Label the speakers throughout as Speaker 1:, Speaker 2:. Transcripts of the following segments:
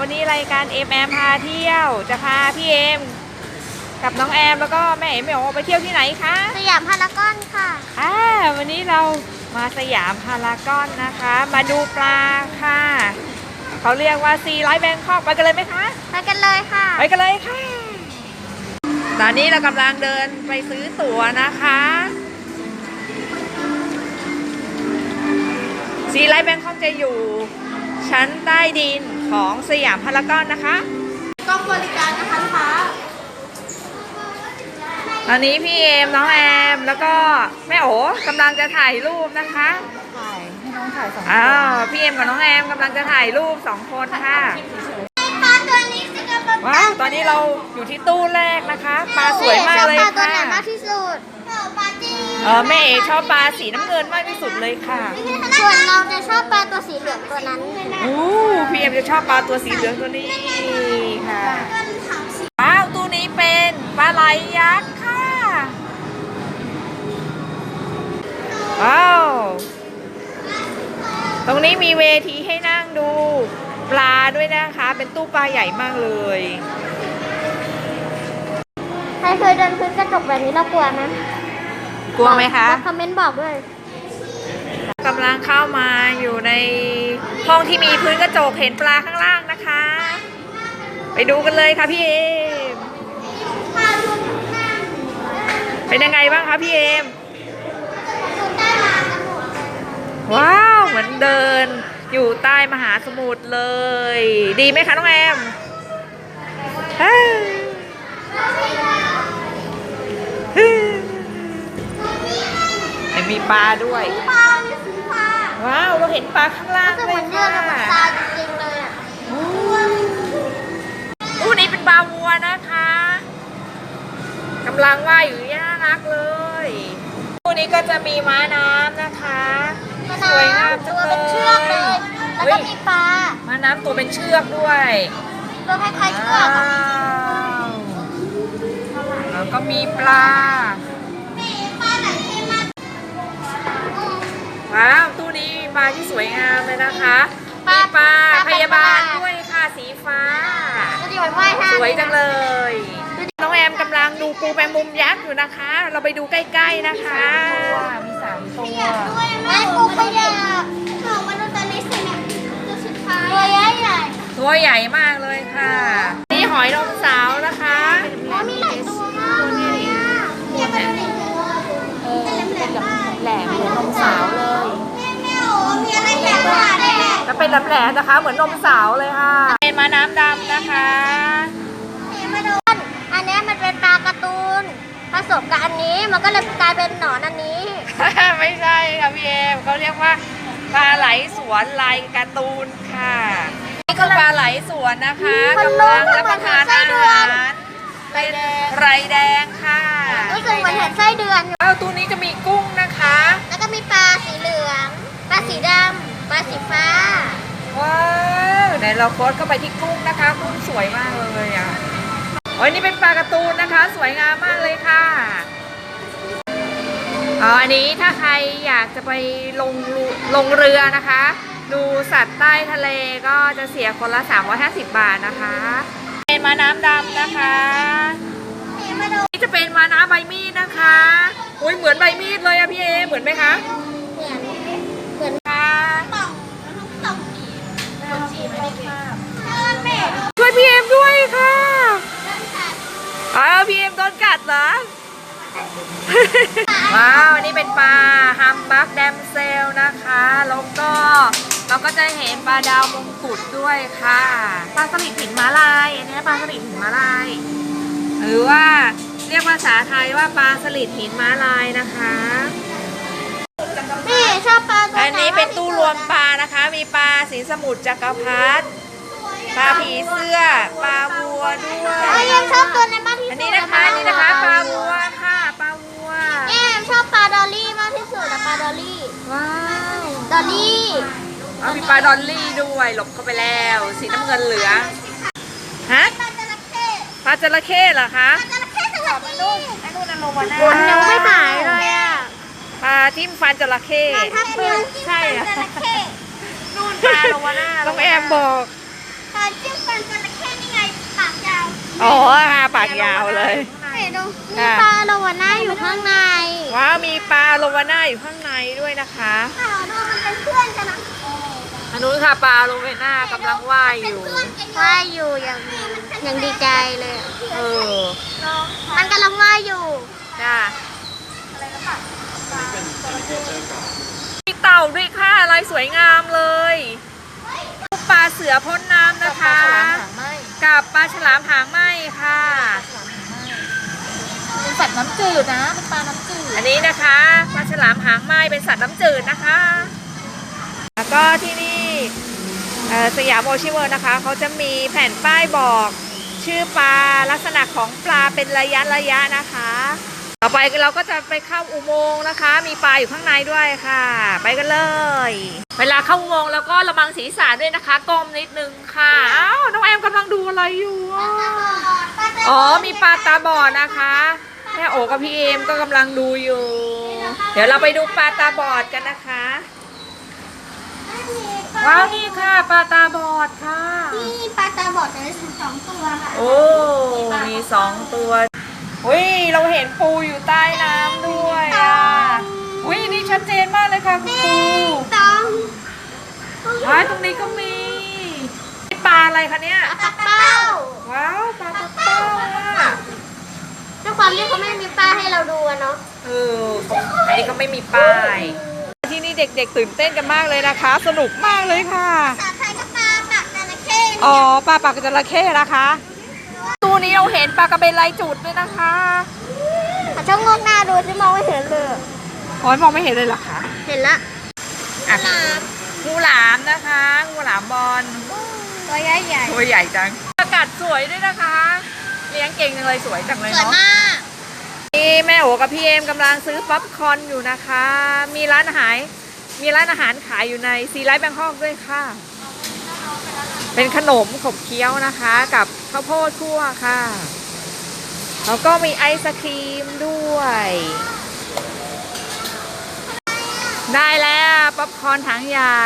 Speaker 1: วันนี้รายการเอ็มแอมพาเที่ยว จะพาพี่เอ็มกับน้องแอมแล้วก็แม่เอ็มแม่โอไปเที่ยวที่ไหนคะ
Speaker 2: สยามพารากอนค่ะ
Speaker 1: อ่าวันนี้เรามาสยามพารากอนนะคะ มาดูปลาค่ะเขาเรียกว่าซีไลท์แบงคอกไปกันเลยไหมคะ
Speaker 2: ไปกันเลยค่ะ
Speaker 1: ไปกันเลยค่ะ ตอนนี้เรากำลังเดินไปซื้อตั๋วนะคะซีไลท์แบงคอกจะอยู่ชั้นใต้ดิน ของสยามพารากอนนะคะ
Speaker 2: กล้องบริการนะคะลูกค้า
Speaker 1: ตอนนี้พี่เอมน้องแอมแล้วก็แม่โอกำลังจะถ่ายรูปนะคะ
Speaker 3: ถ่ายให้น้องถ่ายสอง
Speaker 1: อ้าวพี่เอมกับน้องแอมกำลังจะถ่ายรูปสองคนค่ะ
Speaker 2: ปลาตัวนี้จะกำลัง
Speaker 1: ว้าวตอนนี้เราอยู่ที่ตู้แรกนะคะปลาสวยมากเลย
Speaker 2: ชอบปลาตัว
Speaker 1: ค่ะ เออแม่เอชอบปลาสีน้ำเงินมากที่สุดเลยค่ะ
Speaker 2: ส่วนเราจะชอบปลาตัวสีเหลืองตัวนั้น
Speaker 1: อู้พี่เอมจะชอบปลาตัวสีเหลืองตัวนี้ค่ะว้าวตู้นี้เป็นปลาไหลยักษ์ค่ะว้าวตรงนี้มีเวทีให้นั่งดูปลาด้วยนะคะ เป็นตู้ปลาใหญ่มากเลย
Speaker 2: ใครเคยเดินพื้นกระจกแบบนี้เรากลัวไหม
Speaker 1: กลัวไหมคะ
Speaker 2: แล้วคอมเมนต์บอกด้วย
Speaker 1: กำลังเข้ามาอยู่ในห้องที่มีพื้นกระจกเห็นปลาข้างล่างนะคะ ไปดูกันเลยค่ะพี่เอมเป็นยังไงบ้างคะพี่เอมว้าวเหมือนเดินอยู่ใต้มหาสมุทรเลย ดีไหมคะน้องแอม มีปลาด้วย
Speaker 2: ปลาเนี่ยสีฟ้า
Speaker 1: ว้าวเราเห็นปลาข้างล่าง
Speaker 2: รู้สึก
Speaker 1: เล
Speaker 2: เหมื
Speaker 1: ย
Speaker 2: อนเดิ
Speaker 1: ค่ะ
Speaker 2: นกับปลาจริงๆเลยอะ
Speaker 1: อู้นี่เป็นปลาวัวนะคะกำลังว่ายอยู่น่ารักเลยตู้นี้ก็จะมีม้าน้ำนะคะสวยงามจัง
Speaker 2: ตัว
Speaker 1: เล
Speaker 2: เป็นเชือกเลย
Speaker 1: ย
Speaker 2: แล้ว
Speaker 1: เฮ้
Speaker 2: ก็
Speaker 1: ย
Speaker 2: มีปลา
Speaker 1: ม้าน้ำตัวเป็นเชือกด้วย
Speaker 2: ตัวคล้ายๆเชือก
Speaker 1: ว้า
Speaker 2: อะ
Speaker 1: วแล้วก็มีปลา ว้าวตู้นี้มีปลาที่สวยงามเลยนะคะมีปลาพยาบาลด้วยค่ะสีฟ้า
Speaker 2: ก็ดีเหมือนว่ายน้ำ
Speaker 1: สวยจังเลย น้องแอมกำลังดูปูแมงมุมยักษ์อยู่นะคะ เราไปดูใกล้ๆนะคะ
Speaker 3: มีสามตัว
Speaker 2: แม่ปูขยะของมนุษย์ตัวนี้สิเนี่ยตัวสุดท้ายตัวใหญ่ใหญ่
Speaker 1: ตัวใหญ่มากเลยค่ะ นี่หอยนมสาวนะคะ
Speaker 2: อ๋อมีหลายตัวมากเลยอะเนี่ยมันเป็น
Speaker 3: เออเป็นแบบแหลมเหมือนนมสาว
Speaker 2: ดเลย
Speaker 1: จะเป็นแหลมๆนะคะ เหมือนนมสาวเลยค่ะ เป็นมาน้ำดำนะคะ
Speaker 2: มาดูอันนี้มันเป็นปลาการ์ตูนผสมกับอันนี้มันก็เลยกลายเป็นหนอนอันนี้
Speaker 1: ไม่ใช่ค่ะพี่เอมเขาเรียกว่าปลาไหลสวนลายการ์ตูนค่ะ นี่คือปลาไหลสวนนะคะ
Speaker 2: มัน
Speaker 1: กำลัง
Speaker 2: รู้
Speaker 1: รับประทาน
Speaker 2: มันเหมือนไส้
Speaker 1: อา
Speaker 2: เดือน
Speaker 1: หารเป็นไรแดงค่ะ
Speaker 2: รู้สึกเหมือนเห็นไส้เดือน
Speaker 1: แล้วตัวนี้จะมีกุ้งนะคะ
Speaker 2: แล้วก็มีปลาสีเหลือง ปลาสีดำปลาสีฟ้า
Speaker 1: ว้าวไห นเราโพสต์เข้าไปที่กุ้งนะคะกุ้งสวยมากเลยอะโอ้ยนี่เป็นปลาการ์ตูนนะคะ สวยงามมากเลยค่ะอ๋ออันนี้ถ้าใครอยากจะไปลงลงเรือนะคะ ดูสัตว์ใต้ทะเลก็จะเสียคนละ 350 บาทนะคะเป็นมาน้ำดำนะคะนี่จะเป็นมาน้ำใบมีดนะคะอุ้ยเหมือนใบมีดเลยอะพี่เอเหมือนไหมคะ ดนกัดเหรอ ว้าวอันนี่เป็นปลาฮัมบักแดมเซลนะคะ แล้วก็เราก็จะเห็นปลาดาวมงกุฎด้วยค่ะ ปลาสลิดหินม้าลาย อันนี้ปลาสลิดหินม้าลาย หรือว่าเรียกภาษาไทยว่าปลาสลิดหินม้าลายนะคะ
Speaker 2: แม่ชอบปลาตัวไห
Speaker 1: อันนี้เป็นตู้รวมปลานะคะ มีปลาสีสมุทรจักรพรรดิปลาผีเสื้อ ปลาวัวด้วย
Speaker 2: เอ้ยยังชอบตัวไหน มากที่สุด
Speaker 1: อันนี้นะคะนี่นะคะปลาวัวค่ะปลาวัว
Speaker 2: แม่ชอบปลาดอลลี่มากที่สุดอะปลาดอลลี่
Speaker 1: ว้าว
Speaker 2: ดอลลี่
Speaker 1: เอามีปลาดอลลี่ด้วยหลบเข้าไปแล้ว สีน้ำเงินเหลืองฮะ
Speaker 2: ปลาจระเข้
Speaker 1: ปลาจระเข้เหรอคะ
Speaker 2: ปลาจระเข้สวัสดี
Speaker 1: ไอ้นู่นน่ะโลวาน่า
Speaker 2: มันยังไม่หายเลยอะ
Speaker 1: ปลาทิ่มฟันจระเข้
Speaker 2: ถ้าเป็นใช่อะ
Speaker 1: นู่นปลาโลวาน่าต้องแอมบอก
Speaker 2: ปลาจิ้มปลา
Speaker 1: อ๋อค่ะปากยาวเลย
Speaker 2: เห็นดูมี
Speaker 1: ค่ะ
Speaker 2: ปลาโลวาน่าอยู่ข้างใน
Speaker 1: ว้าวมีปลาโลวาน่าอยู่ข้างในด้วยนะคะ
Speaker 2: ค่ะดูมันเป็นเพื่อนกันนะ
Speaker 1: อันนู้นค่ะปลาโลวาน่ากำลังว่ายอยู่
Speaker 2: ว่ายอยู่อย่างอย่างดีใจเลยอะ
Speaker 1: เออ
Speaker 2: มันกำลังว่ายอยู่
Speaker 1: จ้ามีเต่าด้วยค่ะลายสวยงามเลย ปลาเสือพ่นน้ำนะคะ กับปลาฉลามหางไหมค่ะ
Speaker 3: เป็นสัตว์น้ำจืดนะเป็นปลาน้ำจืด
Speaker 1: อันนี้นะคะปลาฉลามหางไหมเป็นสัตว์น้ำจืดนะคะ แล้วก็ที่นี่เอ่อสยามโอชิเวิร์นะคะเขาจะมีแผ่นป้ายบอกชื่อปลาลักษณะของปลาเป็นระยะระยะนะคะ ต่อไปเราก็จะไปเข้าอุโมงค์นะคะ มีปลาอยู่ข้างในด้วยค่ะ ไปกันเลย เวลาเข้าอุโมงค์แล้วก็ระวังศีรษะด้วยนะคะก้มนิดนึงค่ะอ้าวน้องแอมกำลังดูอะไรอยู่อะอ๋อมีปลาตาบอดนะคะแม่โอกับพี่เอมก็กำลังดูอยู่ เดี๋ยวเราไปดูปลาตาบอดกันนะคะว้าวนี่ค่ะปลาตาบอดค่ะ
Speaker 2: นี่ปลาตาบอดเลยสองตัวค่ะ
Speaker 1: โอ้มีสองตัว อุ้ยเราเห็นปูอยู่ใต้น้ำด้วยอะอุ้ยนี่ชัดเจนมากเลยค่ะคุณปู
Speaker 2: สอง
Speaker 1: ว้ายตรงนี้ก็มีนี่ปลาอะไรคะเนี่ย
Speaker 2: ปลาเป้า
Speaker 1: ว้าวปลาตะเป้าอะ
Speaker 2: ด้วยความที่เขาไม่มีปลาให้เราดูอะเนาะ
Speaker 1: เอออันนี้ก็ไม่มีป้ายที่นี่เด็กๆ ตื่นเต้นกันมากเลยนะคะ สนุกมากเลยค่ะ
Speaker 2: ภาษาไทยก็ปลาปากจระเข้
Speaker 1: อ๋อปลาปากจระเข้นะคะ ตัวนี้เราเห็นปลากระเบนลายจุดด้วยนะคะ
Speaker 2: เขาช่องงอกหน้าดูที่มองไม่เห็นเลย
Speaker 1: โอ้ยมองไม่เห็นเลยเหรอคะ
Speaker 2: เห็นละ
Speaker 1: อะงูหลามนะคะงูหลามบอล
Speaker 2: ตัวใหญ่ใหญ่
Speaker 1: ตัวใหญ่จังอากาศสวยด้วยนะคะเลี้ยงเก่งจังเลยสวยจังเลย
Speaker 2: สวย
Speaker 1: เนาะ
Speaker 2: มาก
Speaker 1: นี่แม่โอกับพี่เอมกำลังซื้อป๊อปคอร์นอยู่นะคะ มีร้านอาหารมีร้านอาหารขายอยู่ในซีไลท์แบงคอกด้วยค่ะ เป็นขนมขบเคี้ยวนะคะ กับข้าวโพดคั่วค่ะ แล้วก็มีไอศครีมด้วย ได้แล้วป๊อปคอร์นถังใหญ่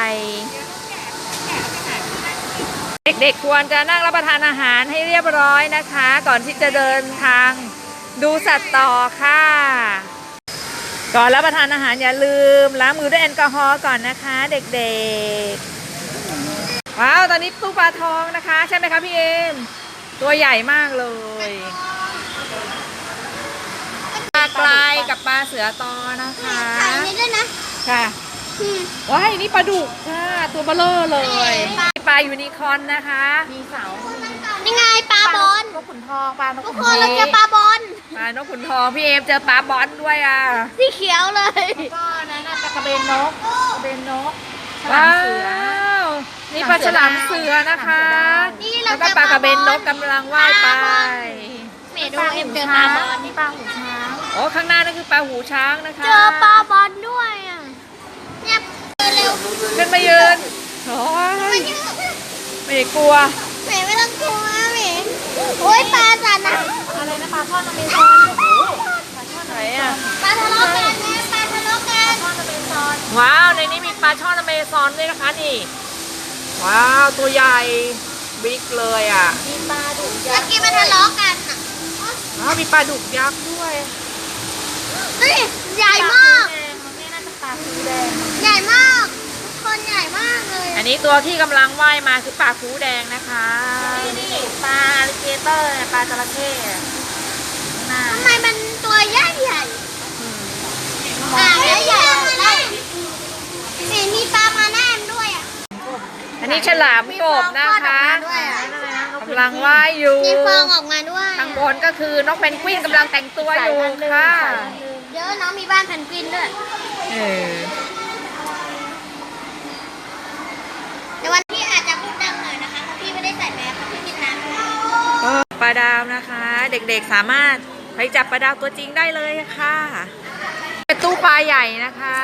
Speaker 1: เด็กๆควรจะนั่งรับประทานอาหารให้เรียบร้อยนะคะ ก่อนที่จะเดินทางดูสัตว์ต่อค่ะ ก่อนรับประทานอาหารอย่าลืมล้างมือด้วยแอลกอฮอล์ก่อนนะคะ เด็กๆ ว้าว ตอนนี้ตู้ปลาทองนะคะ ใช่ไหมคะพี่เอม ตัวใหญ่มากเลย ปลากรายกับปลาเสือตอนะคะ
Speaker 2: ถ่ายนี้ด้วยนะ
Speaker 1: ค่ะ
Speaker 2: อืม
Speaker 1: ว้าย นี่ปลาดุกค่ะ ตัวเบลเลอร์เลย
Speaker 2: ปลา
Speaker 1: ปลายูนิคอร์นนะคะ
Speaker 3: มีเสา
Speaker 2: นี่ไงปลาบอล
Speaker 3: นกขุนทอง ปลานก
Speaker 2: ทุ
Speaker 3: ขุ
Speaker 2: ก
Speaker 3: น
Speaker 2: ค
Speaker 3: ทอนง
Speaker 2: เราเจอปลาบอล
Speaker 1: ปลานกขุนทอง พี่เอมเจอปลาบอลด้วยอะ
Speaker 2: สีเขียวเลย
Speaker 3: ก็นั่นน่ะปลากระเบนนกกระเบนนกฉลา
Speaker 1: ว้าม
Speaker 3: เสือ
Speaker 1: ว นี่ปลาฉลามเสือนะคะ
Speaker 2: นี่เรา
Speaker 1: แล้ว
Speaker 2: เจ
Speaker 1: ก็
Speaker 2: อ
Speaker 1: ปลากระเบนนกกำลังว่ายไป
Speaker 2: เมดูเอ็มเจอปลาบอล
Speaker 3: นี่ปลาหูช้าง
Speaker 1: โอ้ข้างหน้านั่นคือปลาหูช้างนะคะ
Speaker 2: เจอปลาบอลด้วยอะเนี่ยเร็ว
Speaker 1: ขึ้นมายืนโอ้ยไม่ได้กลัว
Speaker 2: แหมไม่ต้องกลัวแหมโอ้ยปลาสันนะ
Speaker 3: อะไรนะปลาทอดอเมซอนโอ้โห
Speaker 1: ไหนอะ
Speaker 2: ปลาทะเลาะกันแม่ปลาทะเลาะกัน
Speaker 3: ทอดอเมซอน
Speaker 1: ว้าว ในนี้มีปลาช่อนอเมซอนด้วยนะคะนี่ ว้าว ตัวใหญ่ บิ๊กเลยอะ
Speaker 3: มีปลาดุก
Speaker 2: เมื่
Speaker 3: ยั
Speaker 2: อก
Speaker 3: ษ์
Speaker 2: กี้มันทะเลาะกันอะ
Speaker 1: ว้าวมีปลาดุกยักษ์ด้วย
Speaker 2: นี่ใหญ่มาก
Speaker 3: แดงมันไม่น่าจะปลาคูแดง
Speaker 2: ใหญ่มากทุกคนใหญ่มากเลย
Speaker 1: อันนี้ตัวที่กำลังว่ายมาคือปลาคูแดงนะคะ
Speaker 3: นี่นี่ปลาอลิเกเตอร์เนี่ยปลาจระเข้น่า
Speaker 2: ทำไมมันตัวใหญ่ใหญ่อ่าใหญ่ใหญ่ได้เห็นมีปลามาแนมด้วยอะ
Speaker 1: อั นนี้ฉลามกบนะคะ
Speaker 2: ด้วยอะ
Speaker 1: กำลังว่ายอยู่
Speaker 2: มีฟองออกมาด้วย
Speaker 1: ข้างบนก็คือนกเพนกวินกำลังแต่งตัวอยู่ค่ะ
Speaker 2: เยอะน้องมีบ้านแพนกวินด้วย
Speaker 1: เออ
Speaker 2: ในวันที่อาจจะพูดดังหน่อยนะคะเพราะพี่ไม่ได้ใส่แมสเพราะพี่กินน้ำ
Speaker 1: ก็ปลาดาวนะคะ เด็กๆสามารถไปจับปลาดาวตัวจริงได้เลยค่ะ เป็นตู้ปลาใหญ่นะคะ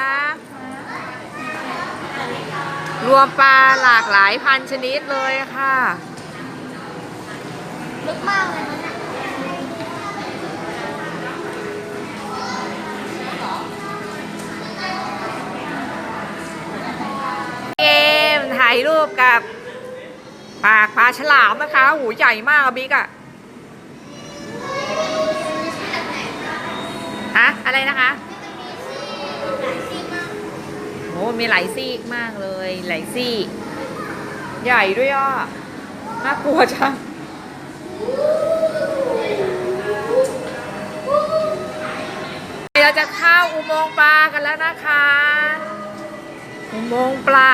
Speaker 1: รวมปลาหลากหลายพันชนิดเลยค่ะ
Speaker 2: ลึกมากเลย
Speaker 1: กมถ่ายรูปกับปากปลาฉลามนะคะ หูใหญ่มากบิ๊กอะฮะอะไรนะคะ โอ้มีหลายซี่มากเลย หลายซี่ ใหญ่ด้วยอะน่ากลัวจังเราจะเข้าอุโมงค์ปลากันแล้วนะคะ อุโมงค์ปลา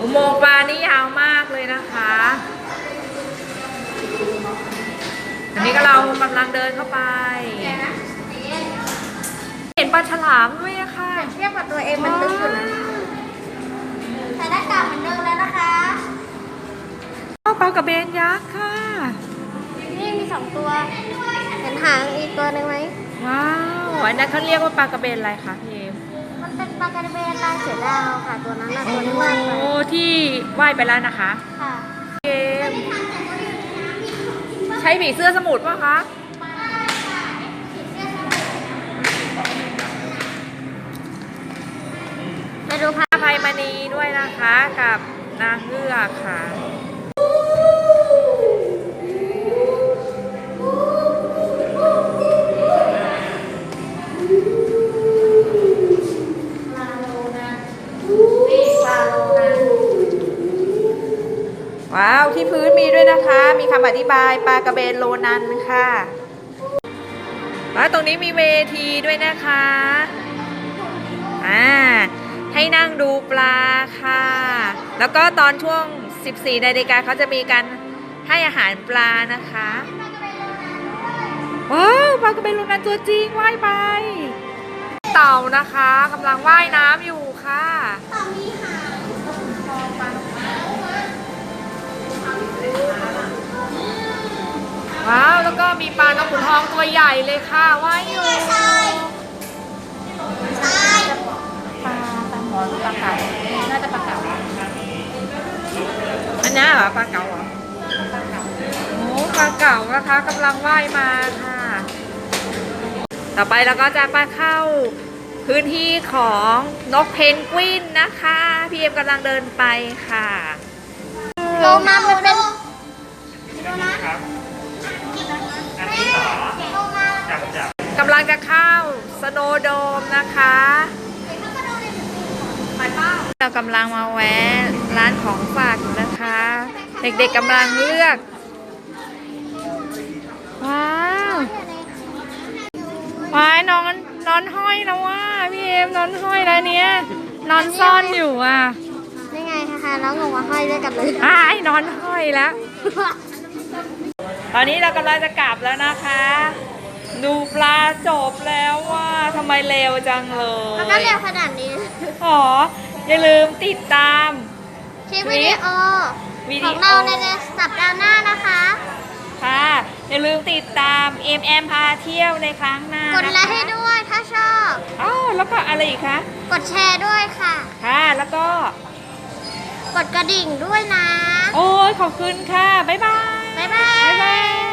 Speaker 1: อุโมงค์ปลา นนี้ก็เรากำลังเดินเข้าไป เห็นปลาฉลามด้วยอะค่ะ
Speaker 2: เทียบกับตัวเองมันลึกอยู่นะใส่หน้ากากเหมือนเดิมแล้วนะคะ
Speaker 1: ปลากระเบนยักษ์ค่ะ
Speaker 2: นี่มีสองตัว เห็นหางอีกตัวหนึ่งไหม
Speaker 1: ว้าวอันนั้นเขาเรียกว่าปลากระเบนอะไรคะพี่เอม
Speaker 2: มันเป็นปลากระเบนลายเสือดาวค่ะตัวนั้นน่ะ
Speaker 1: โอ้
Speaker 2: ตัวที่ว่ายไป
Speaker 1: ที่ว่ายไปแล้วนะคะ
Speaker 2: ค่ะ
Speaker 1: ช้ผีเสื้อสมุทรป่ะคะ
Speaker 2: ไปดูค่ะ
Speaker 1: พระภัยมณีด้วยนะคะ กับนางเงือกค่ะ ว้าว ที่พื้นมีด้วยนะคะ มีคำอธิบายปลากระเบนโลนันค่ะแล้วตรงนี้มีเวทีด้วยนะคะอ่าให้นั่งดูปลาค่ะ แล้วก็ตอนช่วง 14นาฬิกาเขาจะมีการให้อาหารปลานะคะว้าวปลากระเบนโลนันตัวจริงว่ายไป เต่านะคะกำลังว่ายน้ำอยู่ค่ะ
Speaker 2: ต่อมีหาง
Speaker 1: ว้าว แล้วก็มีปลากระพุนทองตัวใหญ่เลยค่ะว่ายอยู่ปลาปลาหมอปลาเก๋าน่าจะปลาเก๋าอันนี้เหรอปลาเก๋าเหรอโอ้ปลาเก๋านะคะกำลังว่ายมาค่ะ ต่อไปเราก็จะไปเข้าพื้นที่ของนกเพนกวินนะคะ พี่เอ็มกำลังเดินไปค่ะ
Speaker 2: โลมาเป็น
Speaker 1: กำลังจะเข้าสโนว์โดมนะคะเรากำลังมาแวะร้านของฝากอยู่นะคะ เด็กๆกำลังเลือก ว้าวว้ายนอนนอนห้อยแล้วว่าพี่เอมนอนห้อยแล้วเนี้ยนอนซ่อนอยู่อะ
Speaker 2: นี่ไงค่ะน้องลงมาห้อยด้วยกันเลย
Speaker 1: อ้ายนอนห้อยแล้ว ตอนนี้เรากำลังจะกลับแล้วนะคะ ดูปลาจบแล้วว่าทำไมเร็วจังเลย
Speaker 2: มันก็เร็วขนาดนี้
Speaker 1: อ๋ออย่าลืมติดตาม
Speaker 2: คลิปวิดีโอ
Speaker 1: วิ
Speaker 2: ข
Speaker 1: ดี
Speaker 2: อง
Speaker 1: โอ
Speaker 2: เราในสัปดาห์หน้านะคะ
Speaker 1: ค่ะอย่าลืมติดตาม MM พาเที่ยวในครั้งหน้าก
Speaker 2: ดไลค์ให้ด้วยถ้าชอบ
Speaker 1: อ้าวแล้วก็อะไรอีกคะ
Speaker 2: กดแชร์ด้วยค่ะ
Speaker 1: ค่ะแล้วก็
Speaker 2: กดกระดิ่งด้วยนะ
Speaker 1: โอ้ยขอบคุณค่ะ บ๊ายบาย
Speaker 2: บ๊ายบา
Speaker 1: บ๊ายบายย